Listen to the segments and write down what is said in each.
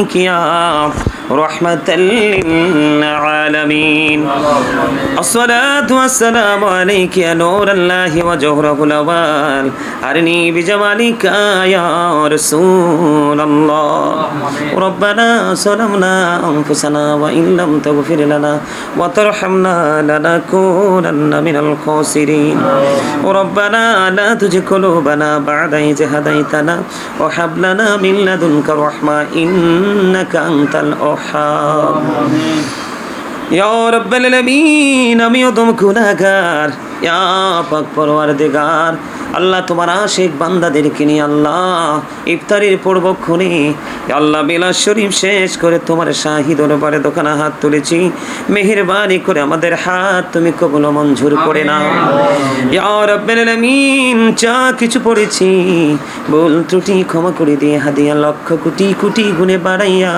يا رحمة للعالمين. الصلاة والسلام عليك يا نور الله وجهره الأول أرني بجمالك يا رسول الله. ربنا ظلمنا أنفسنا وإن لم تغفر لنا وترحمنا لنكونن من الخاسرين. ربنا لا تزغ قلوبنا بعد إذ هديتنا وهب لنا من لدنك رحمة إنك أنت আমিন। ইয়া রাব্বাল আলামিন আমিও তুম গুনাহগার। পাক পরওয়ারদিগার আল্লাহ তোমার আশিক বান্দাদেরকে নিয়ে আল্লাহ ইফতারির পূর্বক্ষণে আল্লাহ বিলাস শরীফ শেষ করে তোমার শাহি দরবারে দোকানে হাত তুলেছি। মেহেরবানি করে আমাদের হাত তুমি কবুল মঞ্জুর করে রব্বাল যা কিছু পড়েছি ভুল ত্রুটি ক্ষমা করে দিয়ে হাদিয়া লক্ষ কোটি কোটি গুণে বাড়াইয়া।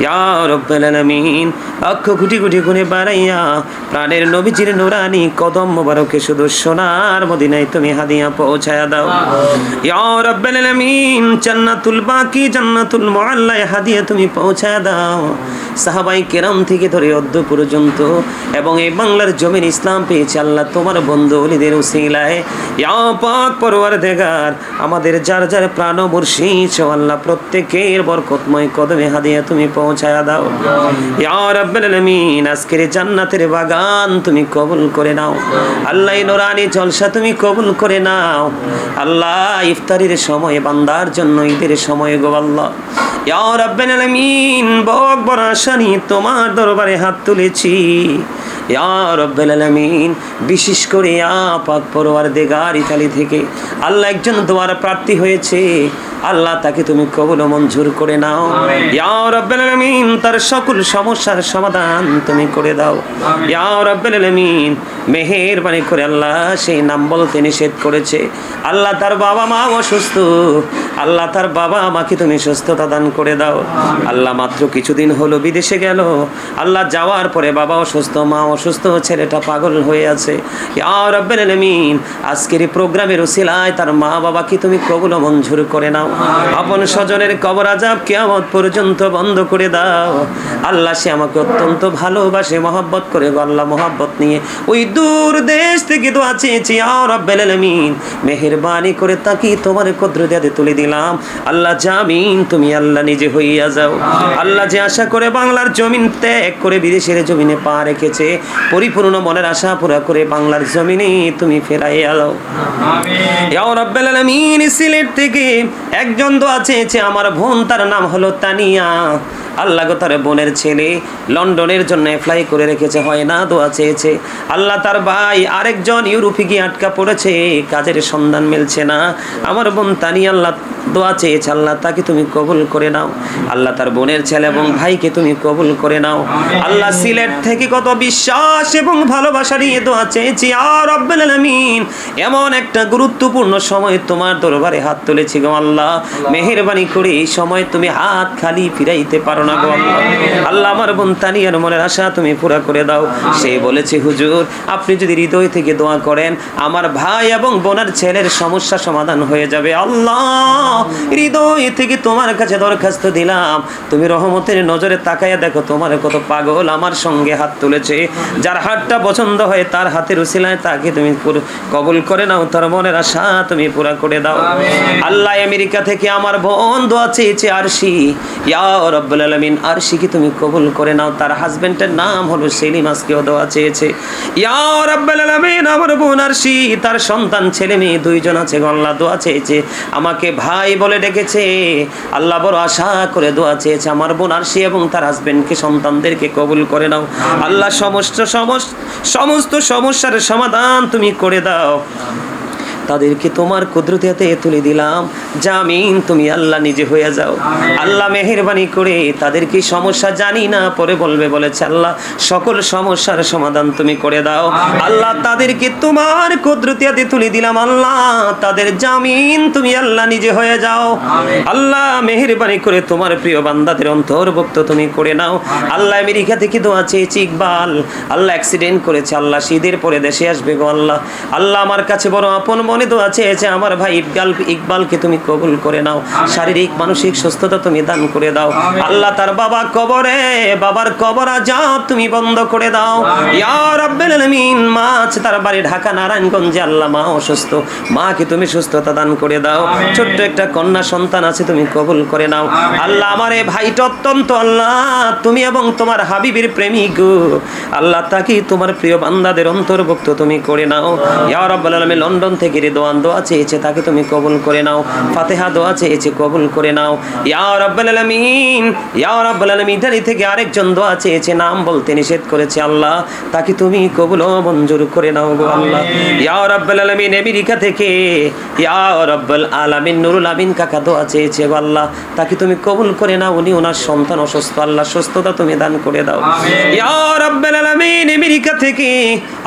ইয়া রব্বাল আলামিন লক্ষ কোটি কোটি গুণে বাড়াইয়া প্রাণের নবীজির নুরানি কদম মোবারকে শুধু সোনার মদিনায় তুমি হাদিয়া পৌঁছায়া দাও? ইয়া রব্বাল আলামিন জান্নাতুল বাকি জান্নাতুল মুআল্লায় হাদিয়া তুমি পৌঁছায়া দাও। সাহাবাই কেরাম থেকে ধরে অদ্য পর্যন্ত এবং এই বাংলার জমিন ইসলাম পেয়েছে আল্লাহ তোমার বন্ধু অলিদের উসিলায়। ইয়া পাক পরওয়ার দেগার আমাদের যার যার প্রাণ মুর্শিদ আল্লাহ প্রত্যেকের বরকতময় কদমে হাদিয়া তুমি পৌঁছায়া দাও। ইয়া রাব্বাল আলামিন আজকের জান্নাতের বাগান তুমি কবুল করে নাও। আল্লাহ নোরানি জলসা তুমি কবুল করে নাও। আল্লাহ ইফতারির সময়, বান্দার জন্য ঈদের সময় গো আল্লাহ। ইয়া রাব্বাল আলামিন বড় তোমার দরবারে হাত তুলেছি। আলামিন বিশেষ করে ইয়া পাক পরওয়ার দেগার ইতালি থেকে। আল্লাহ একজন দোয়ার প্রার্থী হয়েছে। আল্লাহ তাকে তুমি কবুল মঞ্জুর করে নাও। ইয়া রব্বাল আলামিন তার সকল সমস্যার সমাধান তুমি করে দাও। ইয়া রব্বাল আলামিন মেহেরবানি করে আল্লাহ সেই নাম বলতে নিষেধ করেছে। আল্লাহ তার বাবা মা অসুস্থ। আল্লাহ তার বাবা মাকে তুমি সুস্থতা দান করে দাও। আল্লাহ মাত্র কিছুদিন হলো বিদেশে গেল। আল্লাহ যাওয়ার পরে বাবা অসুস্থ মা অসুস্থ ছেলেটা পাগল হয়ে আছে। আজকের এই প্রোগ্রামের উসিলায় তার মা বাবাকে তুমি কবুল মঞ্জুর করে নাও। আপন স্বজনের কবর আজাব কিয়ামত পর্যন্ত বন্ধ করে দাও। আল্লাহ সে আমাকে অত্যন্ত ভালোবাসে, মহব্বত করে আল্লাহ মহব্বত নিয়ে। ওই দূর দেশ থেকে আর রব্বাল আলামিন, মেহেরবানি করে তাকে তোমার কদ্রদাতে তুলে দিলাম। আল্লাহ জামিন, তুমি আল্লাহ নিজে হইয়া যাও। আল্লাহ যে আশা করে বাংলার জমিন ত্যাগ করে বিদেশের জমিনে পা রেখেছে পরিপূর্ণ মনের আশা পুরা করে বাংলার জমিনে তুমি দাও ইয়া সিলেট থেকে একজন দোয়া চেয়েছে আমার বোন তার নাম হলো তানিয়া। আল্লাহ তার বোনের ছেলে লন্ডনের জন্য অ্যাপ্লাই করে রেখেছে হয় না দোয়া চেয়েছে। আল্লাহ তার ভাই আরেকজন ইউরোপে গিয়ে আটকা পড়েছে কাজের সন্ধান মিলছে না। আমার বোন তানি আল্লাহ দোয়া চেয়েছে আল্লাহ, তাকে তুমি কবুল করে নাও। আল্লাহ তার বোনের ছেলে এবং ভাইকে তুমি কবুল করে নাও। আল্লাহ সিলেট থেকে কত বিশ্বাস এবং ভালোবাসা নিয়ে দোয়া চেয়েছি আর রব্বুল এমন একটা গুরুত্বপূর্ণ সময় তোমার দরবারে হাত তুলেছি গো আল্লাহ। মেহেরবানি করে এই সময় তুমি হাত খালি ফিরাইতে পারো না গো আল্লাহ। আল্লাহ আমার বোন তানিয়ার মনের আশা তুমি পুরা করে দাও। সে বলেছে, হুজুর, আপনি যদি হৃদয় থেকে দোয়া করেন, আমার ভাই এবং বোনের ছেলের সমস্যা সমাধান হয়ে যাবে আল্লাহ। হৃদয় থেকে তোমার কাছে দরখাস্ত দিলাম। তুমি রহমতের নজরে তাকাইয়া দেখো তোমার কত পাগল আমার সঙ্গে হাত তুলেছে। যার হাতটা পছন্দ হয় তার হাতের উসিলায় তাকে তুমি কবুল করে নাও তার মনের আশা তুমি পুরা করে দাও। আল্লাহ আমেরিকা থেকে আমার বোন দোয়া চেয়েছে আরশি। ইয়া রব্বুল আলামিন আরশিকে তুমি কবুল করে নাও। তার হাজবেন্ডের নাম হলো সেলিম আজকেও দোয়া চেয়েছে। ইয়া রব্বুল আলামিন আমার বোন আরশি তার সন্তান ছেলে মেয়ে দুইজন আছে গো আল্লাহ দোয়া চেয়েছে। আমাকে ভাই বলে ডেকেছে। আল্লাহ বড় আশা করে দোয়া চেয়েছে। আমার বোন আরশি এবং তার হাজবেন্ডকে সন্তানদেরকে কবুল করে নাও। আল্লাহ সমস্ত সমস্ত সমস্ত সমস্যার সমাধান তুমি করে দাও। তাদেরকে তোমার কুদরতে তুলে দিলাম। জামিন, তুমি আল্লাহ নিজে হয়ে যাও। আল্লাহ মেহেরবানি করে তাদের কি সমস্যা জানি না, পরে বলবে, বলেছে আল্লাহ, সকল সমস্যার সমাধান তুমি করে দাও। আল্লাহ তাদেরকে তোমার কুদরতিয়াতে তুলে দিলাম, আল্লাহ, তাদের জামিন তুমি আল্লাহ নিজে হয়ে যাও। আল্লাহ মেহেরবানি করে তোমার প্রিয় বান্দাদের অন্তর্ভুক্ত তুমি করে নাও। আল্লাহ আমেরিকা থেকে দোয়া চেয়েছি, ইকবাল। আল্লাহ অ্যাক্সিডেন্ট করেছে, আল্লাহ শীতের পরে দেশে আসবে গো আল্লাহ। আল্লাহ আমার কাছে বড় আপন মনে দোয়া চেয়েছে, আমার ভাই ইকবাল ইকবালকে তুমি কবুল করে নাও। শারীরিক, মানসিক সুস্থতা তুমি দান করে দাও। আল্লাহ তার বাবা কবরে, বাবার কবর আজাব তুমি বন্ধ করে দাও। ইয়া রাব্বিল আলামিন, মা তার বাড়ি ঢাকা, নারায়ণগঞ্জে। আল্লাহ মা অসুস্থ, মাকে তুমি সুস্থতা দান করে দাও। ছোট্ট একটা কন্যা সন্তান আছে, তুমি কবুল করে নাও। আল্লাহ আমার এই ভাইটা অত্যন্ত আল্লাহ, তুমি এবং তোমার হাবিবের প্রেমিক আল্লাহ তাকে তোমার প্রিয় বান্দাদের অন্তর্ভুক্ত তুমি করে নাও। ইয়া রাব্বুল আলামিন, লন্ডন থেকে রিদওয়ান দোয়া চেয়েছে, তাকে তুমি কবুল করে নাও। ফাতিহা দোয়া চেয়েছে কবুল করে নাও। ইয়া রাব্বুল আলামিন ইয়া রাব্বুল আলামিন ইতালি থেকে আরেকজন দোয়া চেয়েছে নাম বলতে নিষেধ করেছে আল্লাহ। তাকে তুমি কবুল ও মঞ্জুর করে নাও গো আল্লাহ। ইয়া রাব্বুল আলামিন আমেরিকা থেকে ইয়া রাব্বুল আলামিন নুরুল আমিন কাকা দোয়া চেয়েছে গো আল্লাহ। তাকে তুমি কবুল করে নাও উনি ওনার সন্তান অসুস্থ আল্লাহ সুস্থতা তুমি দান করে দাও। ইয়া রাব্বুল আলামিন আমেরিকা থেকে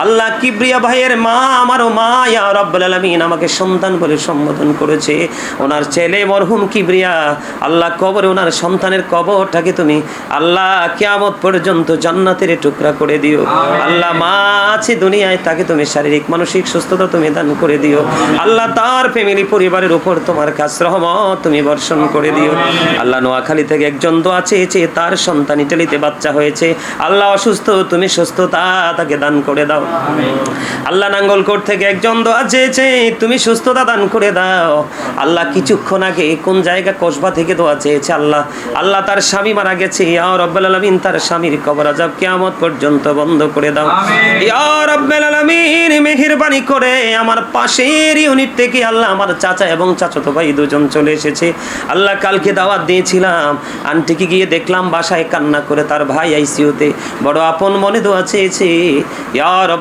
আল্লাহ কিবরিয়া ভাইয়ের মা আমারও মা ইয়া রাব্বুল আলামিন আমাকে সন্তান বলে সম্বোধন করেছে। ওনার ছেলে মরহুম কিবরিয়া আল্লাহ কবরে ওনার সন্তানের কবরটাকে তুমি আল্লাহ কিয়ামত পর্যন্ত জান্নাতের টুকরা করে দিও। আল্লাহ মা আছে দুনিয়ায় তাকে তুমি শারীরিক মানসিক সুস্থতা তুমি দান করে দিও। আল্লাহ তার ফ্যামিলি পরিবারের উপর তোমার কাছ রহমত তুমি বর্ষণ করে দিও। আল্লাহ নোয়াখালী থেকে একজন দোয়া চেয়েছে তার সন্তান ইটালিতে বাচ্চা হয়েছে। আল্লাহ অসুস্থ তুমি সুস্থতা তাকে দান করে দাও। আল্লাহ নাঙ্গলকোট থেকে একজন দোয়া চেয়েছে তুমি সুস্থতা দান করে দাও। আল্লাহ কিছুক্ষণ আগে কোন জায়গা কসবা থেকে দোয়া চেয়েছে আল্লাহ? আল্লাহ তার স্বামী মারা গেছে। ইয়া রব্বাল আলমিন তার স্বামীর কবর আজাব কিয়ামত পর্যন্ত বন্ধ করে দাও। ইয়া রব্বাল আলামিন মেহেরবানি করে আমার পাশের ইউনিট থেকে আল্লাহ আমার চাচা এবং চাচাতো ভাই দুজন চলে এসেছে। আল্লাহ কালকে দাওয়াত দিয়েছিলাম। আন্টিকে গিয়ে দেখলাম বাসায় কান্না করে তার ভাই আইসিইউতে বড় আপন মনে দোয়া চেয়েছে। ইয়া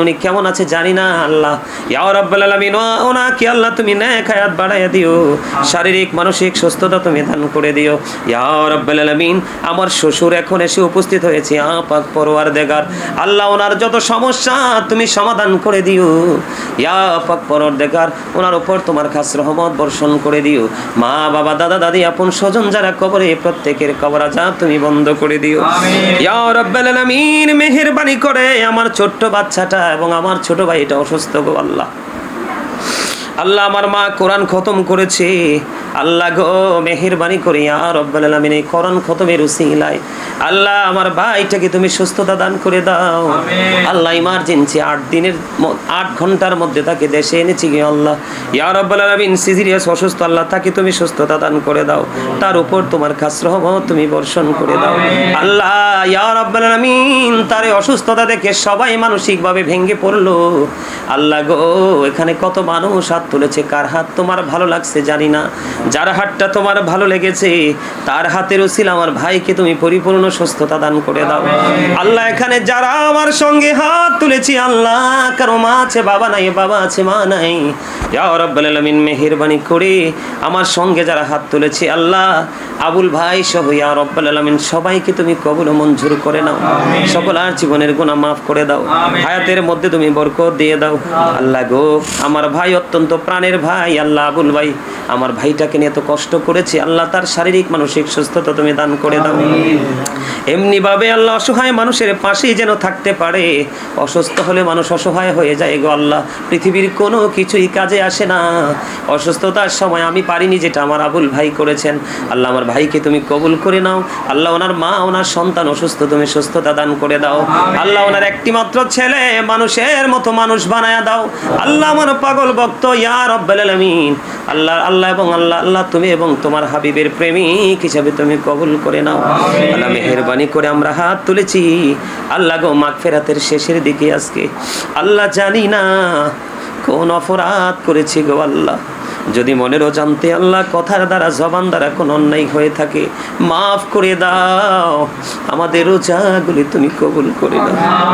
উনি কেমন আছে জানি না আল্লাহ। ইয়া রব্বাল আলামিন ওনাকে আল্লাহ তুমি নেক হায়াত বাড়াইয়া দিও। শারীরিক, মানসিক সুস্থতা তুমি দান করে দিও। ইয়া রব্বাল আলামিন, আমার শ্বশুর এখন এসে উপস্থিত হয়েছে। আ, পাক পরওয়ার দেগার আল্লাহ ওনার যত সমস্যা, তুমি সমাধান করে দিও। ইয়া পাক পরওয়ার দেগার ওনার উপর তোমার খাস রহমত বর্ষণ করে দিও। মা বাবা দাদা দাদি আপন স্বজন যারা কবরে প্রত্যেকের কবর আজাব তুমি বন্ধ করে দিও। ইয়া রব্বাল আলামিন মেহেরবানি করে আমার ছোট্ট বাচ্চাটা এবং আমার ছোট ভাইটা অসুস্থ গো আল্লাহ। আল্লাহ আমার মা কোরআন খতম করেছে। আল্লাহ গো মেহেরবানি করে আর রব্বাল আলামিন এই কোরআন খতমের উসিলায়। আল্লাহ আমার ভাইটাকে তুমি সুস্থতা দান করে দাও। আল্লাহ ইমার্জেন্সি আট দিনের আট ঘণ্টার মধ্যে তাকে দেশে এনেছি গে আল্লাহ। ইয়া রব্বাল আলামিন সিজিরিয়াস অসুস্থ আল্লাহ তাকে তুমি সুস্থতা দান করে দাও। তার উপর তোমার খাস রহমত তুমি বর্ষণ করে দাও। আল্লাহ ইয়া রব্বাল আলামিন তার অসুস্থতা দেখে সবাই মানসিকভাবে ভেঙে পড়ল। আল্লাহ গো এখানে কত মানুষ হাত তুলেছে কার হাত তোমার ভালো লাগছে জানি না। যার হাতটা তোমার ভালো লেগেছে তার হাতের উসিল আমার ভাইকে তুমি পরিপূর্ণ সুস্থতা দান করে দাও। আল্লাহ এখানে যারা আমার সঙ্গে হাত তুলেছি আল্লাহ কারও মা আছে বাবা নাই বাবা আছে মা নাই ইয়া মেহেরবানি করে আমার সঙ্গে যারা হাত তুলেছে আল্লাহ আবুল ভাই সহ ইয়া রব্বাল সবাইকে তুমি কবুল ও মঞ্জুর করে নাও। সকল আর জীবনের গুণা মাফ করে দাও। হায়াতের মধ্যে তুমি বরকত দিয়ে দাও। আল্লাহ গো আমার ভাই অত্যন্ত প্রাণের ভাই আল্লাহ আবুল ভাই আমার ভাইটাকে নিয়ে এত কষ্ট করেছে আল্লাহ তার শারীরিক মানসিক সুস্থতা তুমি দান করে দাও। এমনি ভাবে আল্লাহ অসহায় মানুষের পাশেই যেন থাকতে পারে অসুস্থ হলে মানুষ অসহায় হয়ে যায় গো আল্লাহ। পৃথিবীর কোনো কিছুই কাজে আসে না। অসুস্থতার সময় আমি পারিনি যেটা আমার আবুল ভাই করেছেন। আল্লাহ আমার ভাইকে তুমি কবুল করে নাও। আল্লাহ ওনার মা ওনার সন্তান অসুস্থ তুমি সুস্থতা দান করে দাও। আল্লাহ ওনার একটি মাত্র ছেলে মানুষের মতো মানুষ বানায় দাও। আল্লাহ আমার পাগল ভক্ত ইয়ার রব্বাল আলামিন। আল্লাহ আল্লাহ এবং আল্লাহ আল্লাহ তুমি এবং তোমার হাবিবের প্রেমিক হিসাবে তুমি কবুল করে নাও। আল্লাহ মেহেরবানি করে আমরা হাত তুলেছি। আল্লাহ গো মাগ ফেরাতের শেষের দিকে আজকে। আল্লাহ জানি না কোন অপরাধ করেছি গো আল্লাহ। যদি মনের অজান্তে আল্লাহ কথার দ্বারা জবান দ্বারা কোনো অন্যায় হয়ে থাকে মাফ করে দাও। আমাদের রোজাগুলি তুমি কবুল করে দাও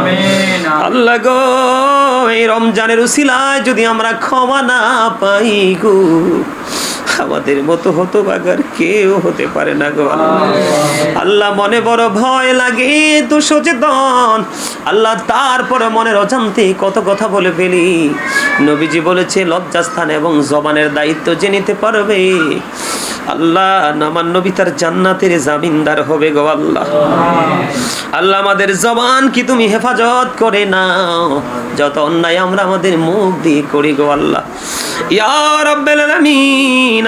আল্লাহ গো এই রমজানের উসিলায় যদি আমরা ক্ষমা না পাই গো আমাদের মতো হতো বাগার কেউ হতে পারে না গো। আল্লাহ। মনে বড় ভয় লাগে তো সচেতন আল্লাহ তারপরে মনের অজান্তে কত কথা বলে ফেলি। নবীজি বলেছে, লজ্জাস্থান এবং জবানের দায়িত্ব যে নিতে পারবে। আল্লাহ নামান নবী তার জান্নাতের জামিনদার হবে গো আল্লাহ। আল্লাহ আমাদের জবান কি তুমি হেফাজত করে নাও? যত অন্যায় আমরা আমাদের মুখ দিয়ে করি গো আল্লাহ।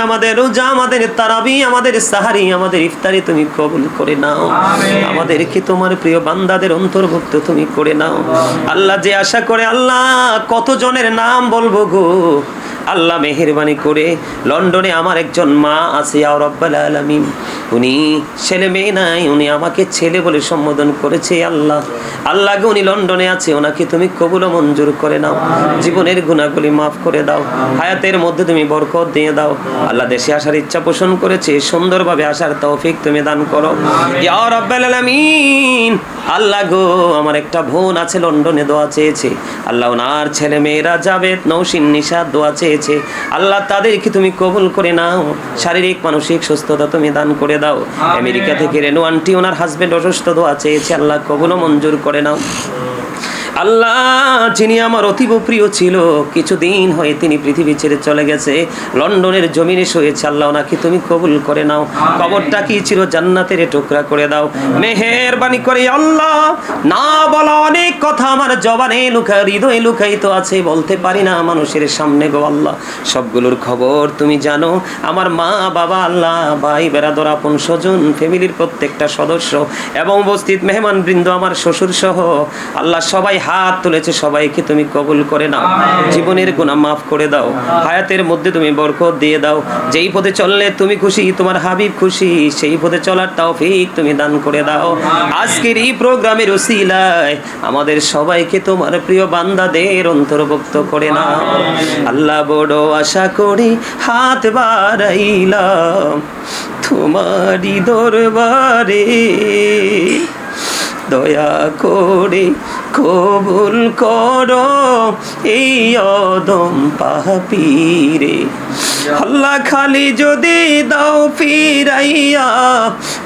আমাদের রোজা আমাদের তারাবি আমাদের সাহারি আমাদের ইফতারি তুমি কবুল করে নাও। আমাদেরকে তোমার প্রিয় বান্দাদের অন্তর্ভুক্ত তুমি করে নাও। আল্লাহ যে আশা করে আল্লাহ কত জনের নাম বলব গো? আল্লাহ মেহেরবানি করে লন্ডনে আমার একজন মা আছে আলামিন। উনি ছেলে মেয়ে নাই, উনি আমাকে ছেলে বলে সম্বোধন করেছে আল্লাহ আল্লাহ। গো উনি লন্ডনে আছে, ওনাকে তুমি কবুল মঞ্জুর করে নাও। জীবনের গুণাগুলি মাফ করে দাও। হায়াতের মধ্যে তুমি বরকত দিয়ে দাও। আল্লাহ দেশে আসার ইচ্ছা পোষণ করেছে, সুন্দরভাবে আসার তৌফিক তুমি দান করো। আলামিন, আল্লাহ গো, আমার একটা বোন আছে, লন্ডনে দোয়া চেয়েছে। আল্লাহ ওনার ছেলে মেয়েরা যাবে নৌসিন নিশা দোয়া চেয়েছে। আল্লাহ তাদেরকে তুমি কবুল করে নাও। শারীরিক মানসিক সুস্থতা তুমি দান করে দাও। আমেরিকা থেকে রেনু আন্টি ওনার হাজবেন্ড অসুস্থ দোয়া চেয়েছে। আল্লাহ কবুলও মঞ্জুর করে নাও। আল্লাহ যিনি আমার অতীব প্রিয় ছিল কিছুদিন হয়ে তিনি পৃথিবী ছেড়ে চলে গেছে লন্ডনের জমিনে শুয়েছে। আল্লাহ ওনাকে তুমি কবুল করে নাও। কবরটা কি ছিল? জান্নাতের টুকরা করে দাও। মেহেরবানি করে আল্লাহ না বলা অনেক কথা আমার জবানে লুকা হৃদয়ে লুকায়িত আছে বলতে পারি না মানুষের সামনে গো আল্লাহ। সবগুলোর খবর তুমি জানো। আমার মা বাবা আল্লাহ ভাই বেড়াদর আপন স্বজন ফ্যামিলির প্রত্যেকটা সদস্য এবং উপস্থিত মেহমান বৃন্দ আমার শ্বশুর সহ আল্লাহ সবাই হাত তুলেছে সবাইকে তুমি কবুল করে নাও। জীবনের গুণা মাফ করে দাও। হায়াতের মধ্যে তুমি বরকত দিয়ে দাও। যেই পথে চললে তুমি খুশি তোমার হাবিব খুশি সেই পথে চলার তৌফিক তুমি দান করে দাও। আজকের এই প্রোগ্রামের ওসিলায় আমাদের সবাইকে তোমার প্রিয় বান্দাদের অন্তর্ভুক্ত করে নাও। আল্লাহ বড় আশা করি হাত বাড়াইলাম তোমারই দরবারে। দয়া করে কবুল করো এই অদম পাপিরে। আল্লাহ খালি যদি দাও ফিরাইয়া,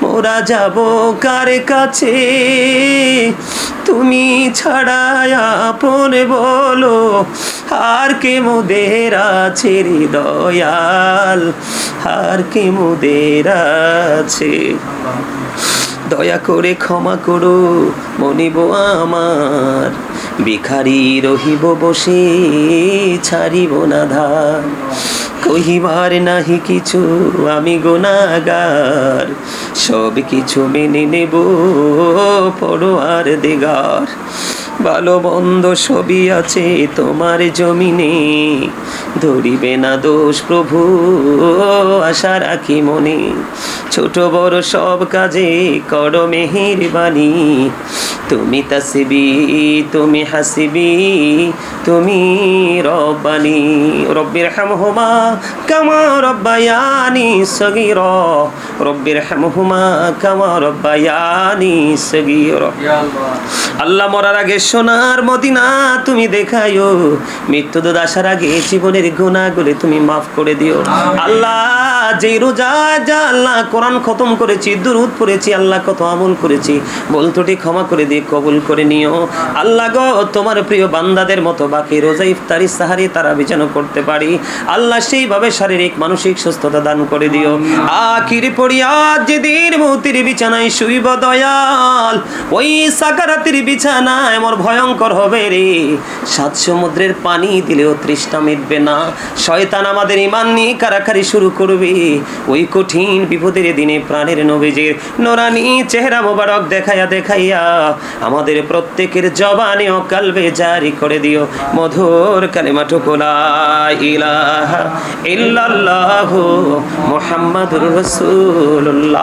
মোরা যাব কার কাছে? তুমি ছাড়ায়া পরে বলো, আর কে মোদের আছে দয়াল আর কে মোদের আছে? দয়া করে ক্ষমা করো, মনিব আমার। ভিখারি রহিব বসে, ছাড়িব না ধার। কহিবার নাহি কিছু, আমি গোনাগার সব কিছু মেনে নেব পড়োয়ার দেগার। ভালো বন্ধ ছবি আছে তোমার জমিনে। ধরিবে না দোষ প্রভু, আশা রাখি মনে। ছোট বড় সব কাজে কর মেহির বাণী তুমি তাসিবি তুমি হাসিবি তুমি রব্বানি। রব্বির হামহুমা কামা রব্বায়ানি সগীর। রব্বির হামহুমা কামা রব্বায়ানি সগীর। আল্লাহ মরার আগে সোনার মদিনা তুমি মৃত্যু দুধ আসার আগে জীবনের গুণাগুলি তুমি মাফ করে দিও। আল্লাহ যে রোজা যা আল্লাহ কোরআন খতম করেছি, দুরুদ পড়েছি, আল্লাহ কত আমল করেছি। বল ত্রুটি ক্ষমা করে দিয়ে কবুল করে নিও। আল্লাহ গো, তোমার প্রিয় বান্দাদের মতো বাকি রোজা, ইফতারি, সাহারি তারা বিছানো করতে পারি। আল্লাহ সেইভাবে শারীরিক, মানসিক সুস্থতা দান করে দিও। আখির পড়িয়া যেদিন মৌতির বিছানায় শুইব দয়াল, ওই সাকারাতির বিছানায় আমার ভয়ঙ্কর হবে রে। সাত সমুদ্রের পানি দিলেও তৃষ্ণা মিটবে না। শয়তান আমাদের ইমান নিয়ে কারাকারি শুরু করবে। ওই কঠিন বিপদের দিনে প্রাণের নবীজির নোরানি চেহারা মোবারক দেখাইয়া দেখাইয়া আমাদের প্রত্যেকের জবানে ও কালবে জারি করে দিও। মধুর কালিমা টুকুলা ইলাহা ইল্লাল্লাহু মুহাম্মাদুর রাসূলুল্লাহ।